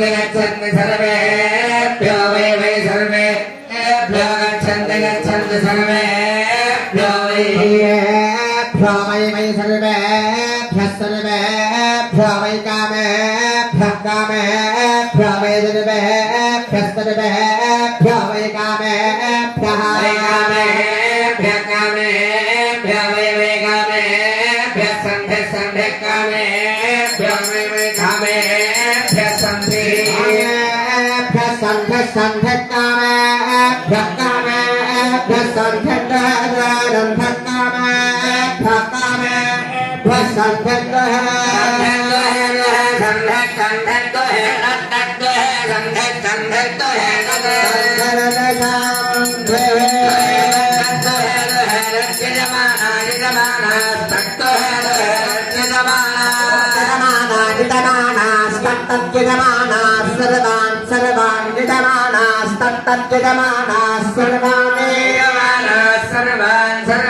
गच्छन्ति गच्छन्ति सर्वेभ्यो वै वै सर्वेभ्यो गच्छन्ति गच्छन्ति सर्वेभ्यो वैभ्यो वै वै सर्वेभ्यः सर्वेभ्यो वै कामेभ्यः कामेभ्यो वै सर्वेभ्यः सर्वेभ्यो वै कामेभ्यः वै कामेभ्यः कामेभ्यो वै वै कामेभ्यः సంఘట్టామే భక్తామే సంఘట్టాదం భక్తామే భక్తామే సంఘట్ట జమానా జమానా జమానా तत्तद्विदमानाः सर्वान् सर्वान् विदमानास्तत्तद्विदमानाः सर्वान् सर्वान् सर्वान्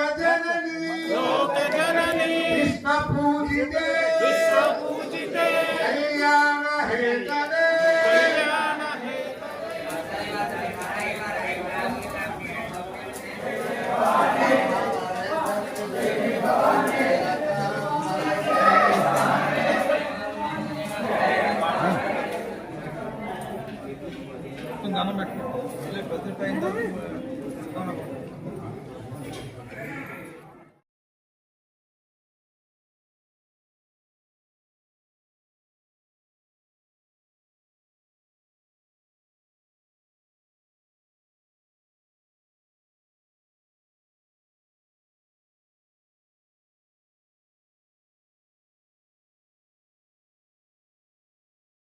মাঠ